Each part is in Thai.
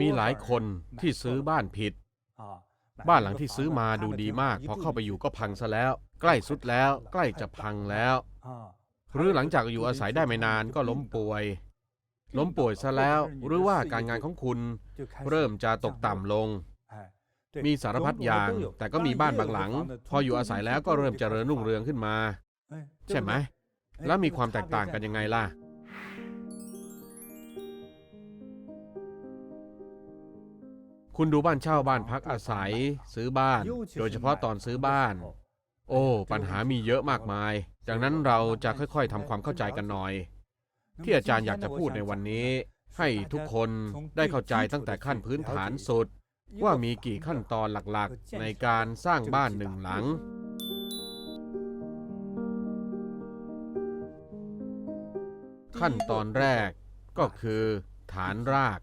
มีหลายคนที่ซื้อบ้านผิด บ้านหลังที่ซื้อมาดูดีมาก พอเข้าไปอยู่ก็พังซะแล้ว ใกล้สุดแล้ว ใกล้จะพังแล้ว หรือหลังจากอยู่อาศัยได้ไม่นานก็ล้มป่วย ล้มป่วยซะแล้ว หรือว่าการงานของคุณ เริ่มจะตกต่ำลง มีสารพัดอย่าง แต่ก็มีบ้านบางหลัง พออยู่อาศัยแล้วก็เริ่มเจริญรุ่งเรืองขึ้นมา ใช่ไหม แล้วมีความแตกต่างกันยังไงล่ะ คุณดูบ้านเช่าบ้านพักอาศัย ซื้อบ้าน โดยเฉพาะตอนซื้อบ้าน โอ้ ปัญหามีเยอะมากมายดังนั้นเราจะค่อยๆทำความเข้าใจกันหน่อย ที่อาจารย์อยากจะพูดในวันนี้ ให้ทุกคนได้เข้าใจตั้งแต่ขั้นพื้นฐานสุด ว่ามีกี่ขั้นตอนหลักๆ ในการสร้างบ้านหนึ่งหลังขั้นตอนแรกก็คือฐานราก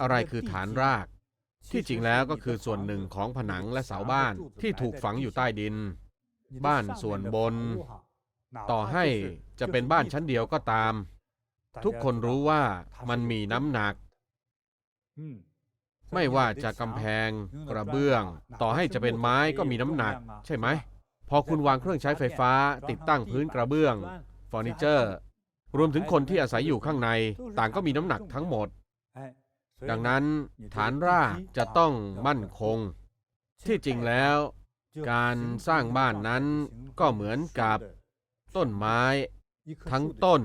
อะไรคือฐานราก ที่จริงแล้วก็คือส่วนหนึ่งของผนังและเสาบ้านที่ถูกฝังอยู่ใต้ดิน บ้านส่วนบน ต่อให้จะเป็นบ้านชั้นเดียวก็ตาม ทุกคนรู้ว่ามันมีน้ำหนัก ไม่ว่าจะกำแพง กระเบื้อง ต่อให้จะเป็นไม้ก็มีน้ำหนัก ใช่ไหม พอคุณวางเครื่องใช้ไฟฟ้า ติดตั้งพื้นกระเบื้องเฟอร์นิเจอร์ รวมถึงคนที่อาศัยอยู่ข้างใน ต่างก็มีน้ำหนักทั้งหมด ดังนั้นฐานรากจะต้องมั่นคง ที่จริงแล้ว การสร้างบ้านนั้นก็เหมือนกับต้นไม้ ทั้งต้น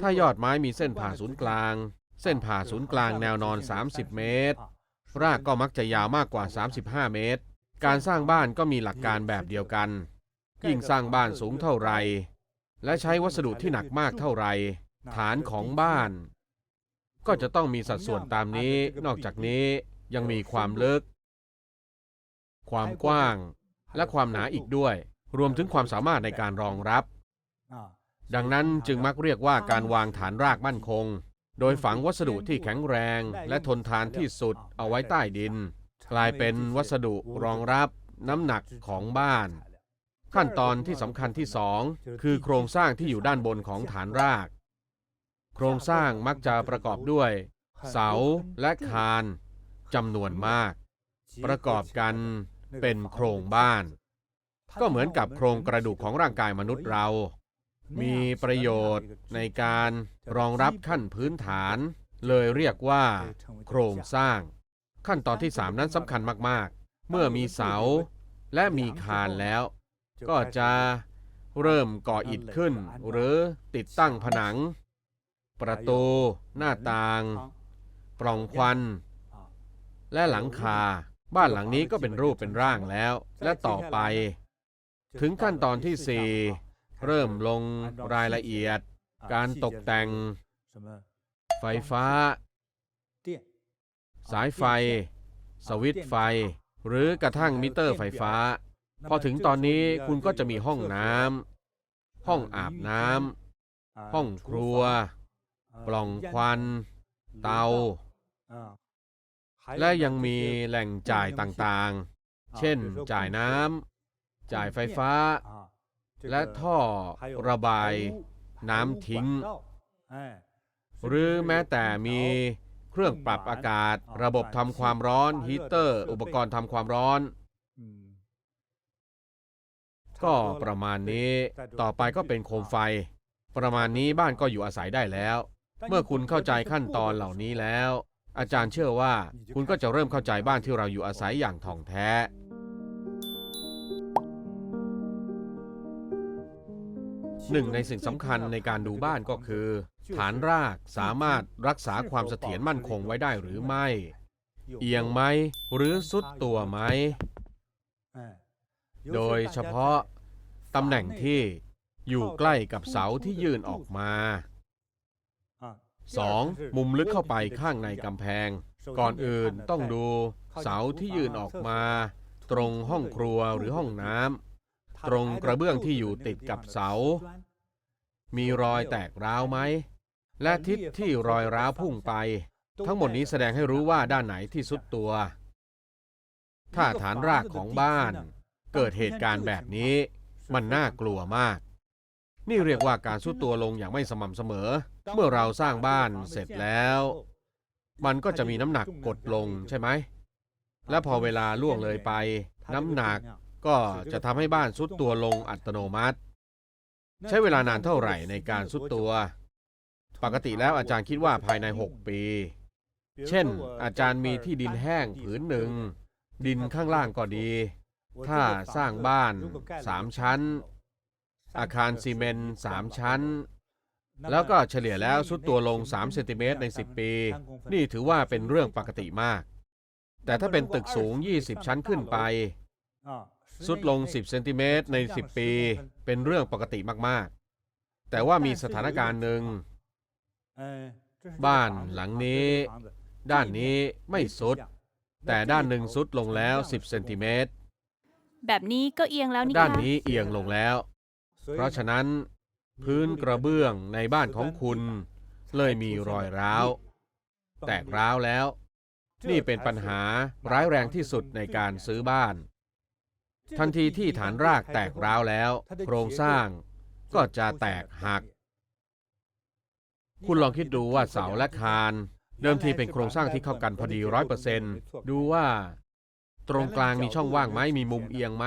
ถ้ายอดไม้มีเส้นผ่าศูนย์กลาง เส้นผ่าศูนย์กลางแนวนอน 30 เมตร รากก็มักจะยาวมากกว่า 35 เมตร การสร้างบ้านก็มีหลักการแบบเดียวกัน ยิ่งสร้างบ้านสูงเท่าไหร่และใช้วัสดุที่หนักมากเท่าไหร่ฐานของบ้าน ก็จะต้องมีสัดส่วนตามนี้ นอกจากนี้ยังมีความลึก ความกว้าง และความหนาอีกด้วย รวมถึงความสามารถในการรองรับ ดังนั้นจึงมักเรียกว่าการวางฐานรากมั่นคง โดยฝังวัสดุที่แข็งแรง และทนทานที่สุดเอาไว้ใต้ดิน กลายเป็นวัสดุรองรับน้ำหนักของบ้านขั้นตอนที่สำคัญที่สองคือโครงสร้างที่อยู่ด้านบนของฐานราก โครงสร้างมักจะประกอบด้วย เสาและคานจำนวนมาก ประกอบกันเป็นโครงบ้าน ก็เหมือนกับโครงกระดูกของร่างกายมนุษย์เรา มีประโยชน์ในการรองรับขั้นพื้นฐาน เลยเรียกว่า โครงสร้าง ขั้นตอนที่ 3 นั้นสำคัญมากๆ เมื่อมีเสาและมีคานแล้ว ก็จะเริ่มก่ออิฐขึ้น หรือติดตั้งผนัง ประตู หน้าต่าง ปล่องควัน และหลังคา บ้านหลังนี้ก็เป็นรูปเป็นร่างแล้ว และต่อไป ถึงขั้นตอนที่4เริ่มลงรายละเอียด การตกแต่ง ไฟฟ้า สายไฟ สวิตช์ไฟ หรือกระทั่งมิเตอร์ไฟฟ้า พอถึงตอนนี้คุณก็จะมีห้องน้ำห้องอาบน้ำห้องครัว ปล่องควันเตา และยังมีแหล่งจ่ายต่างๆ เช่นจ่ายน้ำจ่ายไฟฟ้า และท่อระบายน้ำทิ้ง หรือแม้แต่มีเครื่องปรับอากาศ ระบบทำความร้อนฮีตเตอร์ อุปกรณ์ทำความร้อน ก็ประมาณนี้ต่อไปก็เป็นโคมไฟ ประมาณนี้บ้านก็อยู่อาศัยได้แล้ว เมื่อคุณเข้าใจขั้นตอนเหล่านี้แล้ว อาจารย์เชื่อว่าคุณก็จะเริ่มเข้าใจบ้านที่เราอยู่อาศัยอย่างถ่องแท้ หนึ่งในสิ่งสำคัญในการดูบ้านก็คือ ฐานรากสามารถรักษาความเสถียรมั่นคงไว้ได้หรือไม่ เอียงไหมหรือสุดตัวไหม โดยเฉพาะตำแหน่งที่อยู่ใกล้กับเสาที่ยื่นออกมา 2. มุมลึกเข้าไปข้างในกำแพง ก่อนอื่นต้องดูเสาที่ยื่นออกมา ตรงห้องครัวหรือห้องน้ำตรงกระเบื้องที่อยู่ติดกับเสา มีรอยแตกร้าวไหม และทิศที่รอยร้าวพุ่งไป ทั้งหมดนี้แสดงให้รู้ว่าด้านไหนที่สุดตัว ถ้าฐานรากของบ้าน เกิดเหตุการณ์แบบนี้ มันน่ากลัวมาก นี่เรียกว่าการสุดตัวลงอย่างไม่สม่ำเสมอ เมื่อเราสร้างบ้านเสร็จแล้ว มันก็จะมีน้ำหนักกดลงใช่ไหม และพอเวลาล่วงเลยไป น้ำหนักก็จะทำให้บ้านซุดตัวลงอัตโนมัติ ใช้เวลานานเท่าไหร่ในการซุดตัว ปกติแล้วอาจารย์คิดว่าภายใน 6 ปี เช่น อาจารย์มีที่ดินแห้งผืนหนึ่ง ดินข้างล่างก็ดี ถ้าสร้างบ้าน3ชั้น อาคารซีเมนต์3ชั้น แล้วก็เฉลี่ยแล้วซุดตัวลง3เซนติเมตรใน 10 ปี นี่ถือว่าเป็นเรื่องปกติมาก แต่ถ้าเป็นตึกสูง 20 ชั้นขึ้นไปสุดลง 10 เซนติเมตรใน 10 ปี เป็นเรื่องปกติมาก ๆ แต่ว่ามีสถานการณ์หนึ่ง บ้านหลังนี้ ด้านนี้ไม่สุด แต่ด้านหนึ่งสุดลงแล้ว 10 เซนติเมตร แบบนี้ก็เอียงแล้วนี่ด้านคะนี้เอียงลงแล้ว เพราะฉะนั้น พื้นกระเบื้องในบ้านของคุณ เลยมีรอยร้าว แตกร้าวแล้ว นี่เป็นปัญหาร้ายแรงที่สุดในการซื้อบ้าน ทันทีที่ฐานรากแตกร้าวแล้ว โครงสร้างก็จะแตกหัก คุณลองคิดดูว่าเสาและคาน เดิมทีเป็นโครงสร้างที่เข้ากันพอดีร้อยเปอร์เซนต์ดูว่า ตรงกลางมีช่องว่างไหมมีมุมเอียงไหม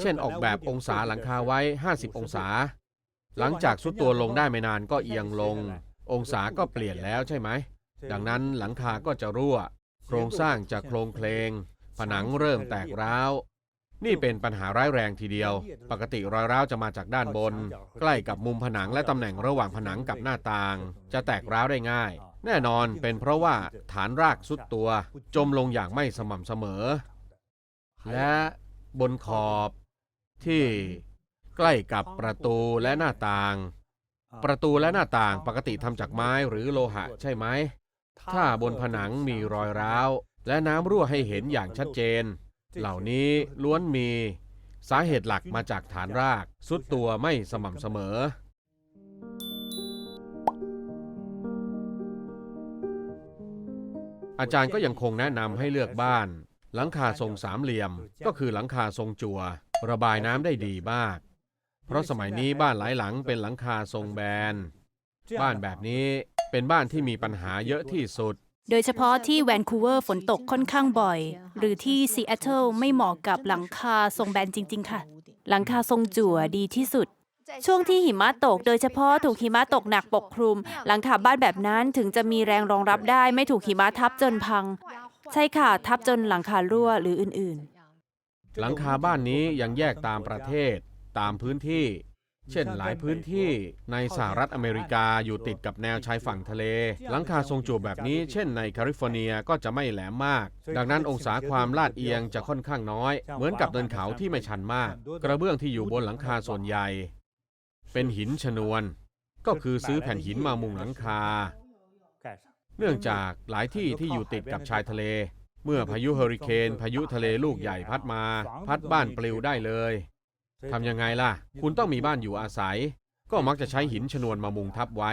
เช่นออกแบบองศาหลังคาไว้ 50 องศา หลังจากสุดตัวลงได้ไม่นานก็เอียงลง องศาก็เปลี่ยนแล้วใช่ไหม ดังนั้นหลังคาก็จะรั่ว โครงสร้างจะโครงเพลง ผนังเริ่มแตกร้าว นี่เป็นปัญหาร้ายแรงทีเดียว ปกติรอยร้าวจะมาจากด้านบน ใกล้กับมุมผนังและตำแหน่งระหว่างผนังกับหน้าต่าง จะแตกร้าวได้ง่าย แน่นอนเป็นเพราะว่าฐานรากสุดตัว จมลงอย่างไม่สม่ำเสมอ และบนขอบที่ ใกล้กับประตูและหน้าต่าง ประตูและหน้าต่างปกติทำจากไม้หรือโลหะใช่ไหม ถ้าบนผนังมีรอยร้าว และน้ำรั่วให้เห็นอย่างชัดเจน เหล่านี้ล้วนมี สาเหตุหลักมาจากฐานรากสุดตัวไม่สม่ำเสมอ อาจารย์ก็ยังคงแนะนำให้เลือกบ้าน หลังคาทรงสามเหลี่ยม ก็คือหลังคาทรงจั่วระบายน้ำได้ดีมาก เพราะสมัยนี้บ้านหลายหลังเป็นหลังคาทรงแบน บ้านแบบนี้เป็นบ้านที่มีปัญหาเยอะที่สุด โดยเฉพาะที่แวนคูเวอร์ฝนตกค่อนข้างบ่อย หรือที่ซีแอตเทิลไม่เหมาะกับหลังคาทรงแบนจริง ๆ ค่ะ หลังคาทรงจั่วดีที่สุด ช่วงที่หิมะตก โดยเฉพาะถูกหิมะตกหนักปกคลุม หลังคาบ้านแบบนั้นถึงจะมีแรงรองรับได้ไม่ถูกหิมะทับจนพัง ใช่ค่ะทับจนหลังคารั่วหรืออื่นหลังคาบ้านนี้ยังแยกตามประเทศ ตามพื้นที่ เช่นหลายพื้นที่ในสหรัฐอเมริกาอยู่ติดกับแนวชายฝั่งทะเล หลังคาทรงจูบแบบนี้เช่นในแคลิฟอร์เนียก็จะไม่แหลมมาก ดังนั้นองศาความลาดเอียงจะค่อนข้างน้อย เหมือนกับเดินเขาที่ไม่ชันมาก กระเบื้องที่อยู่บนหลังคาส่วนใหญ่ เป็นหินชนวน ก็คือซื้อแผ่นหินมามุงหลังคา เนื่องจากหลายที่ที่อยู่ติดกับชายทะเล เมื่อพายุเฮอริเคน พายุทะเลลูกใหญ่พัดมา พัดบ้านปลิวได้เลย ทำยังไงล่ะ คุณต้องมีบ้านอยู่อาศัย ก็มักจะใช้หินชนวนมามุงทับไว้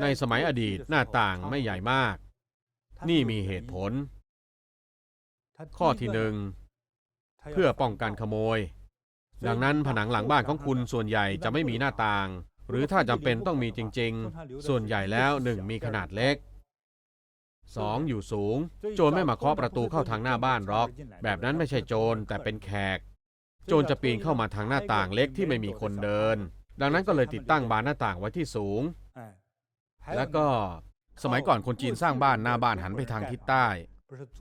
ในสมัยอดีตหน้าต่างไม่ใหญ่มาก นี่มีเหตุผล ข้อที่หนึ่งเพื่อป้องกันขโมย ดังนั้นผนังหลังบ้านของคุณส่วนใหญ่จะไม่มีหน้าต่าง หรือถ้าจำเป็นต้องมีจริง ๆ ส่วนใหญ่แล้วหนึ่งมีขนาดเล็ก 2. อยู่สูง โจรไม่มาเคาะประตูเข้าทางหน้าบ้านหรอก แบบนั้นไม่ใช่โจรแต่เป็นแขก โจรจะปีนเข้ามาทางหน้าต่างเล็กที่ไม่มีคนเดิน ดังนั้นก็เลยติดตั้งบานหน้าต่างไว้ที่สูง แล้วก็สมัยก่อนคนจีนสร้างบ้านหน้าบ้านหันไปทางทิศใต้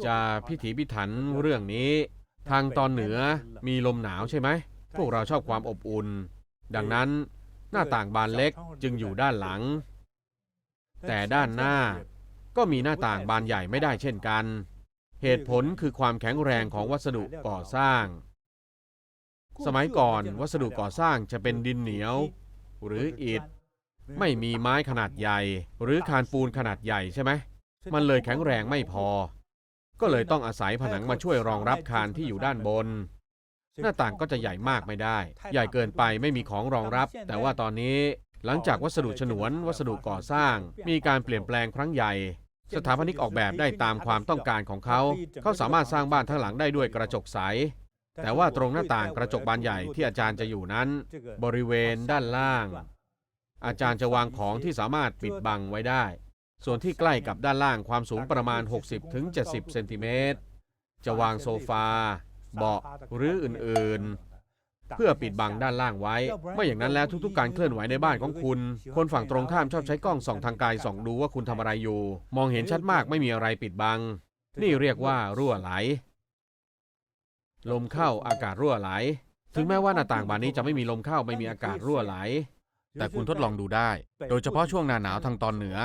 จะพิถีพิถันเรื่องนี้ ทางตอนเหนือมีลมหนาวใช่ไหม พวกเราชอบความอบอุ่น ดังนั้นหน้าต่างบานเล็กจึงอยู่ด้านหลัง แต่ด้านหน้า ก็มีหน้าต่างบานใหญ่ไม่ได้เช่นกัน เหตุผลคือความแข็งแรงของวัสดุก่อสร้าง สมัยก่อนวัสดุก่อสร้างจะเป็นดินเหนียว หรืออิฐ ไม่มีไม้ขนาดใหญ่ หรือคานปูนขนาดใหญ่ใช่ไหม มันเลยแข็งแรงไม่พอ ก็เลยต้องอาศัยผนังมาช่วยรองรับคานที่อยู่ด้านบน หน้าต่างก็จะใหญ่มากไม่ได้ ใหญ่เกินไปไม่มีของรองรับ แต่ว่าตอนนี้หลังจากวัสดุฉนวน วัสดุก่อสร้าง มีการเปลี่ยนแปลงครั้งใหญ่ สถาปนิกออกแบบได้ตามความต้องการของเขา เขาสามารถสร้างบ้านทั้งหลังได้ด้วยกระจกใส แต่ว่าตรงหน้าต่างกระจกบานใหญ่ที่อาจารย์จะอยู่นั้น บริเวณด้านล่าง อาจารย์จะวางของที่สามารถปิดบังไว้ได้ ส่วนที่ใกล้กับด้านล่างความสูงประมาณ 60-70เซนติเมตรจะวางโซฟา เบาะหรืออื่นๆ เพื่อปิดบังด้านล่างไว้ ไม่อย่างนั้นแล้วทุกๆ การเคลื่อนไหวในบ้านของคุณ คนฝั่งตรงข้ามชอบใช้กล้องส่องทางไกลส่องดูว่าคุณทำอะไรอยู่ มองเห็นชัดมากไม่มีอะไรปิดบัง นี่เรียกว่ารั่วไหล ลมเข้าอากาศรั่วไหล ถึงแม้ว่าหน้าต่างบานนี้จะไม่มีลมเข้าไม่มีอากาศรั่วไหล แต่คุณทดลองดูได้ โดยเฉพาะช่วงหน้าหนาวทางตอนเหนือ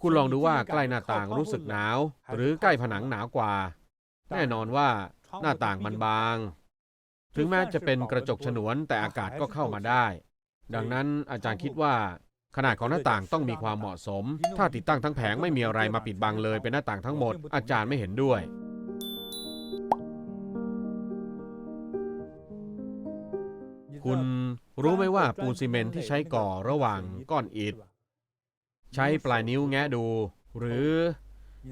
คุณลองดูว่าใกล้หน้าต่างรู้สึกหนาว หรือใกล้ผนังหนาวกว่า แน่นอนว่าหน้าต่างมันบาง ถึงแม้จะเป็นกระจกฉนวนแต่อากาศก็เข้ามาได้ ดังนั้นอาจารย์คิดว่า ขนาดของหน้าต่างต้องมีความเหมาะสม ถ้าติดตั้งทั้งแผงไม่มีอะไรมาปิดบังเลยเป็นหน้าต่างทั้งหมด อาจารย์ไม่เห็นด้วย คุณรู้ไหมว่าปูนซีเมนต์ที่ใช้ก่อระหว่างก้อนอิฐ ใช้ปลายนิ้วแงะดู หรือ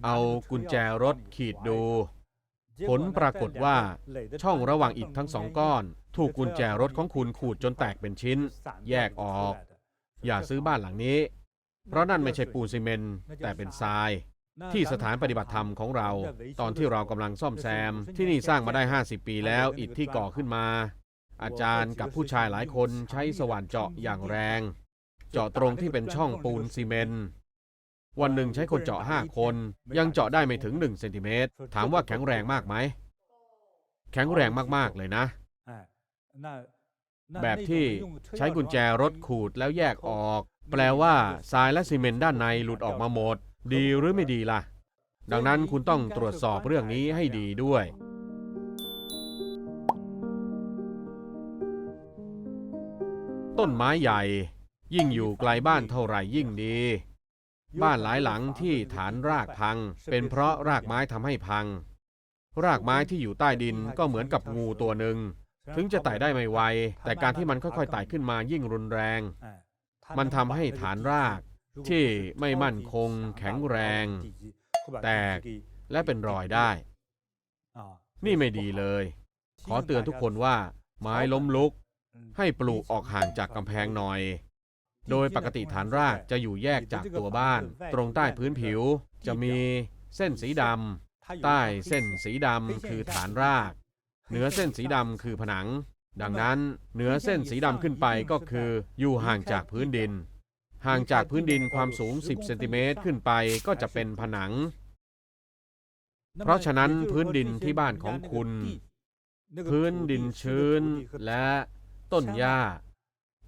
เอากุญแจรถขีดดู ผลปรากฏว่าช่องระหว่างอิฐทั้งสองก้อน ถูกกุญแจรถของคุณขูดจนแตกเป็นชิ้น แยกออก อย่าซื้อบ้านหลังนี้ เพราะนั่นไม่ใช่ปูนซีเมนต์แต่เป็นทราย ที่สถานปฏิบัติธรรมของเรา ตอนที่เรากำลังซ่อมแซม ที่นี่สร้างมาได้ 50 ปีแล้ว อิฐที่ก่อขึ้นมา อาจารย์กับผู้ชายหลายคนใช้สว่านเจาะอย่างแรง เจาะตรงที่เป็นช่องปูนซีเมนต์ วันหนึ่งใช้คนเจาะ 5 คน ยังเจาะได้ไม่ถึง1เซนติเมตรถามว่าแข็งแรงมากไหม แข็งแรงมากๆเลยนะ แบบที่ใช้กุญแจรถขูดแล้วแยกออก แปลว่าทรายและซีเมนต์ด้านในหลุดออกมาหมด ดีหรือไม่ดีล่ะ ดังนั้นคุณต้องตรวจสอบเรื่องนี้ให้ดีด้วยต้นไม้ใหญ่ ยิ่งอยู่ไกลบ้านเท่าไหร่ยิ่งดี บ้านหลายหลังที่ฐานรากพัง เป็นเพราะรากไม้ทำให้พัง รากไม้ที่อยู่ใต้ดินก็เหมือนกับงูตัวหนึ่ง ถึงจะไต่ได้ไม่ไว แต่การที่มันค่อยๆไต่ขึ้นมายิ่งรุนแรง มันทำให้ฐานรากที่ไม่มั่นคง แข็งแรง แตกและเป็นรอยได้ นี่ไม่ดีเลย ขอเตือนทุกคนว่าไม้ล้มลุก ให้ปลูกออกห่างจากกำแพงหน่อย โดยปกติฐานรากจะอยู่แยกจากตัวบ้าน ตรงใต้พื้นผิว จะมีเส้นสีดำใต้เส้นสีดำคือฐานราก เหนือเส้นสีดำคือผนัง ดังนั้นเหนือเส้นสีดำขึ้นไปก็คืออยู่ห่างจากพื้นดิน ห่างจากพื้นดินความสูง 10เซนติเมตรขึ้นไปก็จะเป็นผนัง เพราะฉะนั้นพื้นดินที่บ้านของคุณ พื้นดินชื้นและต้นหญ้า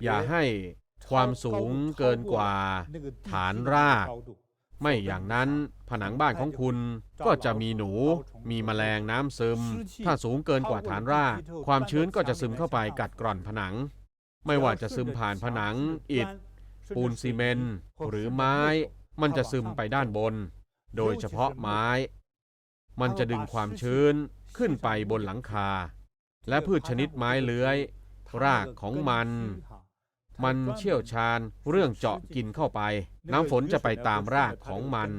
อย่าให้ ความสูงเกินกว่าฐานราก ไม่อย่างนั้นผนังบ้านของคุณก็จะมีหนู มีแมลงน้ำซึม ถ้าสูงเกินกว่าฐานราก ความชื้นก็จะซึมเข้าไปกัดกร่อนผนัง ไม่ว่าจะซึมผ่านผนังอิฐ ปูนซีเมนต์หรือไม้ มันจะซึมไปด้านบน โดยเฉพาะไม้ มันจะดึงความชื้นขึ้นไปบนหลังคา และพืชชนิดไม้เลื้อย รากของมัน มันเชี่ยวชาญเรื่องเจาะกินเข้าไป น้ำฝนจะไปตามรากของมัน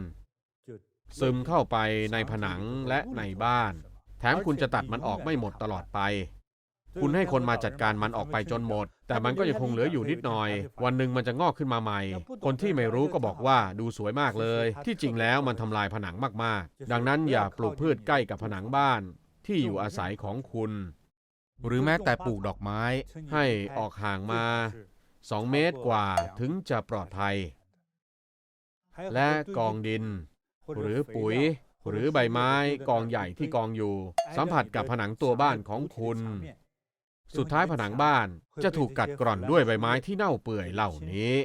ซึมเข้าไปในผนังและในบ้าน แถมคุณจะตัดมันออกไม่หมดตลอดไป คุณให้คนมาจัดการมันออกไปจนหมด แต่มันก็ยังคงเหลืออยู่นิดหน่อย วันหนึ่งมันจะงอกขึ้นมาใหม่ คนที่ไม่รู้ก็บอกว่าดูสวยมากเลย ที่จริงแล้วมันทำลายผนังมากๆ ดังนั้นอย่าปลูกพืชใกล้กับผนังบ้าน ที่อยู่อาศัยของคุณหรือแม้แต่ปลูกดอกไม้ให้ออกห่างมา 2 เมตรกว่าถึงจะปลอดภัย และกองดิน หรือปุ๋ย หรือใบไม้กองใหญ่ที่กองอยู่ สัมผัสกับผนังตัวบ้านของคุณ สุดท้ายผนังบ้านจะถูกกัดกร่อนด้วยใบไม้ที่เน่าเปื่อยเหล่านี้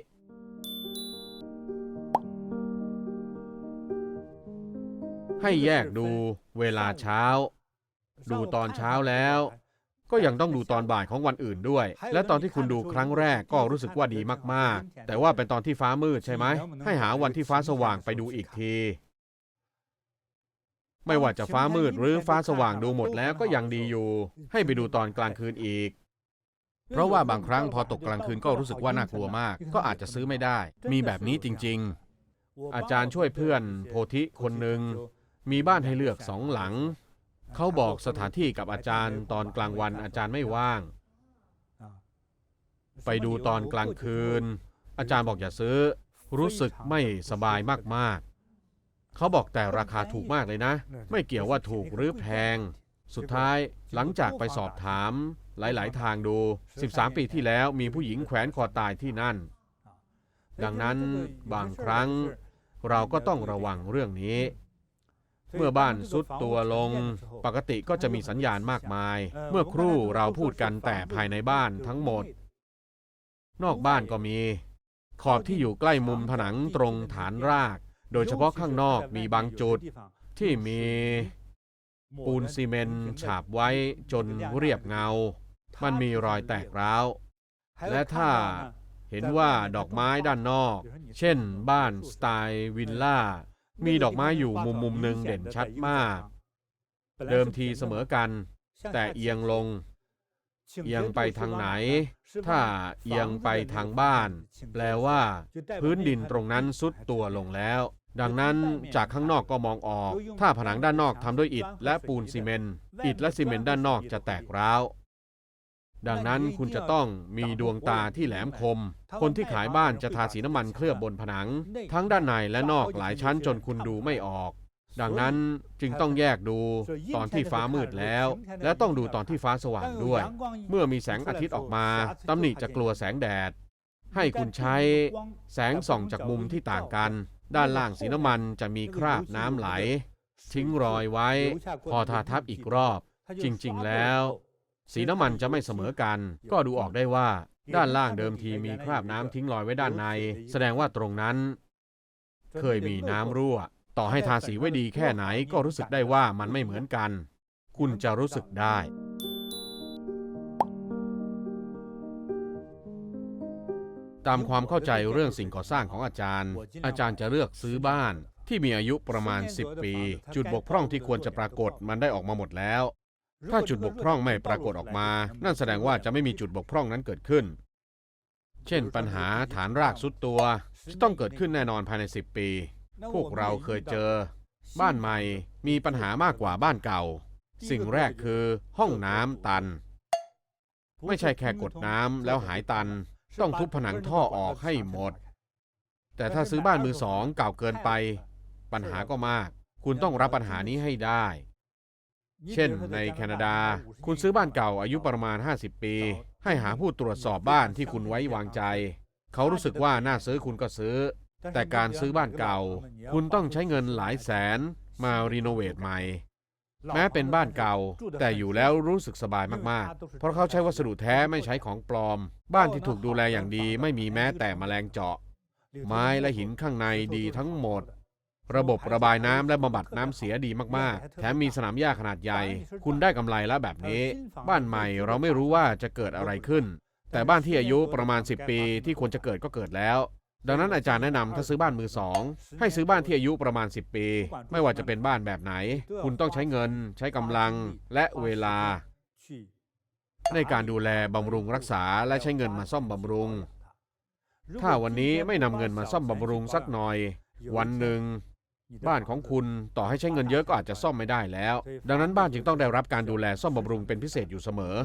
ให้แยกดูเวลาเช้า ดูตอนเช้าแล้ว ก็ยังต้องดูตอนบ่ายของวันอื่นด้วย และตอนที่คุณดูครั้งแรกก็รู้สึกว่าดีมากๆ แต่ว่าเป็นตอนที่ฟ้ามืดใช่ไหม ให้หาวันที่ฟ้าสว่างไปดูอีกที ไม่ว่าจะฟ้ามืดหรือฟ้าสว่างดูหมดแล้วก็ยังดีอยู่ ให้ไปดูตอนกลางคืนอีกเพราะว่าบางครั้งพอตกกลางคืนก็รู้สึกว่าน่ากลัวมาก ก็อาจจะซื้อไม่ได้ มีแบบนี้จริง ๆ อาจารย์ช่วยเพื่อนโพธิคนหนึ่งมีบ้านให้เลือกสองหลัง เขาบอกสถานที่กับอาจารย์ ตอนกลางวันอาจารย์ไม่ว่าง ไปดูตอนกลางคืน อาจารย์บอกอย่าซื้อ รู้สึกไม่สบายมากๆ เขาบอกแต่ราคาถูกมากเลยนะ ไม่เกี่ยวว่าถูกหรือแพง สุดท้ายหลังจากไปสอบถามหลาย ๆ ทางดู 13 ปีที่แล้วมีผู้หญิงแขวนคอตายที่นั่น ดังนั้นบางครั้งเราก็ต้องระวังเรื่องนี้ เมื่อบ้านซุดตัวลง ปกติก็จะมีสัญญาณมากมาย เมื่อครู่เราพูดกันแต่ภายในบ้านทั้งหมด นอกบ้านก็มี ขอบที่อยู่ใกล้มุมผนังตรงฐานราก โดยเฉพาะข้างนอกมีบางจุด ที่มีปูนซีเมนต์ฉาบไว้จนเรียบเงา มันมีรอยแตกร้าว และถ้าเห็นว่าดอกไม้ด้านนอก เช่นบ้านสไตล์วิลล่า มีดอกไม้อยู่มุมมุมหนึ่งเด่นชัดมาก เดิมทีเสมอกัน แต่เอียงลง เอียงไปทางไหน ถ้าเอียงไปทางบ้าน แปลว่า พื้นดินตรงนั้นซุดตัวลงแล้ว ดังนั้นจากข้างนอกก็มองออก ถ้าผนังด้านนอกทำด้วยอิฐและปูนซีเมนต์อิฐและซีเมนต์ด้านนอกจะแตกร้าว ดังนั้นคุณจะต้องมีดวงตาที่แหลมคม คนที่ขายบ้านจะทาสีน้ำมันเคลือบบนผนัง ทั้งด้านในและนอกหลายชั้นจนคุณดูไม่ออก ดังนั้นจึงต้องแยกดูตอนที่ฟ้ามืดแล้ว และต้องดูตอนที่ฟ้าสว่างด้วย เมื่อมีแสงอาทิตย์ออกมาตำหนิจะกลัวแสงแดด ให้คุณใช้แสงส่องจากมุมที่ต่างกัน ด้านล่างสีน้ำมันจะมีคราบน้ำไหล ทิ้งรอยไว้ พอทาทับอีกรอบ จริง ๆ แล้ว สีน้ำมันจะไม่เสมอกัน ก็ดูออกได้ว่า ด้านล่างเดิมทีมีคราบน้ำทิ้งรอยไว้ด้านใน แสดงว่าตรงนั้น เคยมีน้ำรั่ว ต่อให้ทาสีไว้ดีแค่ไหนก็รู้สึกได้ว่ามันไม่เหมือนกัน คุณจะรู้สึกได้ ตามความเข้าใจเรื่องสิ่งก่อสร้างของอาจารย์ อาจารย์จะเลือกซื้อบ้านที่มีอายุประมาณ 10 ปี จุดบกพร่องที่ควรจะปรากฏมันได้ออกมาหมดแล้ว ถ้าจุดบกพร่องไม่ปรากฏออกมา นั่นแสดงว่าจะไม่มีจุดบกพร่องนั้นเกิดขึ้น เช่นปัญหาฐานรากสุดตัว จะต้องเกิดขึ้นแน่นอนภายใน 10 ปี พวกเราเคยเจอ บ้านใหม่มีปัญหามากกว่าบ้านเก่า สิ่งแรกคือห้องน้ำตัน ไม่ใช่แค่กดน้ำแล้วหายตัน ต้องทุบผนังท่อออกให้หมด แต่ถ้าซื้อบ้านมือสองเก่าเกินไป ปัญหาก็มาก คุณต้องรับปัญหานี้ให้ได้ เช่นในแคนาดา คุณซื้อบ้านเก่าอายุประมาณ 50 ปี ให้หาผู้ตรวจสอบบ้านที่คุณไว้วางใจ เขารู้สึกว่าน่าซื้อคุณก็ซื้อ แต่การซื้อบ้านเก่า คุณต้องใช้เงินหลายแสนมารีโนเวทใหม่ แม้เป็นบ้านเก่า แต่อยู่แล้วรู้สึกสบายมากๆ เพราะเขาใช้วัสดุแท้ไม่ใช้ของปลอม บ้านที่ถูกดูแลอย่างดีไม่มีแม้แต่แมลงเจาะ ไม้และหินข้างในดีทั้งหมด ระบบระบายน้ำและบำบัดน้ำเสียดีมากๆ แถมมีสนามหญ้าขนาดใหญ่ คุณได้กำไรแล้วแบบนี้ บ้านใหม่เราไม่รู้ว่าจะเกิดอะไรขึ้น แต่บ้านที่อายุประมาณ 10 ปีที่ควรจะเกิดก็เกิดแล้ว ดังนั้นอาจารย์แนะนำถ้าซื้อบ้านมือสองให้ซื้อบ้านที่อายุประมาณ 10 ปี ไม่ว่าจะเป็นบ้านแบบไหน คุณต้องใช้เงิน ใช้กำลังและเวลา ในการดูแลบำรุงรักษาและใช้เงินมาซ่อมบำรุง ถ้าวันนี้ไม่นำเงินมาซ่อมบำรุงสักหน่อย วันหนึ่ง บ้านของคุณต่อให้ใช้เงินเยอะก็อาจจะซ่อมไม่ได้แล้ว ดังนั้นบ้านจึงต้องได้รับการดูแลซ่อมบำรุงเป็นพิเศษอยู่เสมอ